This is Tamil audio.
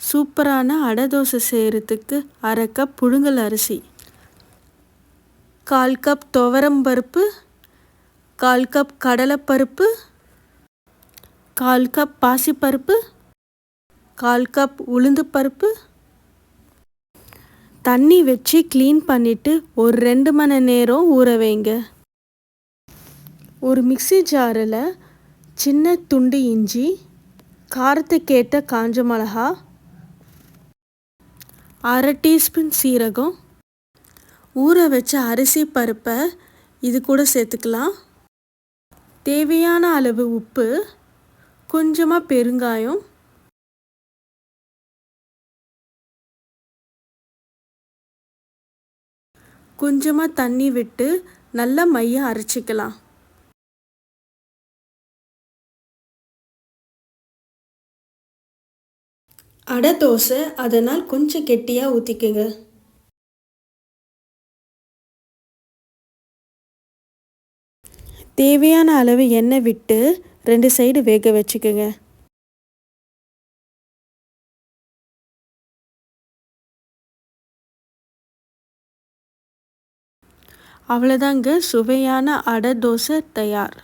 சூப்பரான அடை தோசை செய்கிறதுக்கு அரை கப் புழுங்கல் அரிசி. கால் கப் துவரம் பருப்பு கால் கப் கடலைப்பருப்பு கால் கப் பாசிப்பருப்பு கால் கப் உளுந்து பருப்பு தண்ணி வச்சு க்ளீன் பண்ணிவிட்டு ஒரு ரெண்டு மணி நேரம் ஊற வைங்க. ஒரு மிக்சி ஜாரில் சின்ன துண்டு இஞ்சி காரத்துக்கேற்ற காஞ்ச மிளகா அரை டீஸ்பூன் சீரகம். ஊற வச்ச அரிசி பருப்பை இது கூட சேர்த்துக்கலாம். தேவையான அளவு உப்பு கொஞ்சமாக பெருங்காயம். கொஞ்சமாக தண்ணி விட்டு நல்லா மையம் அரைச்சிக்கலாம். அடை தோசை அதனால் கொஞ்சம் கெட்டியாக ஊற்றிக்குங்க தேவையான அளவு எண்ணெய் விட்டு ரெண்டு சைடு வேக வச்சுக்கோங்க. அவ்வளோதாங்க சுவையான அடை தோசை தயார்.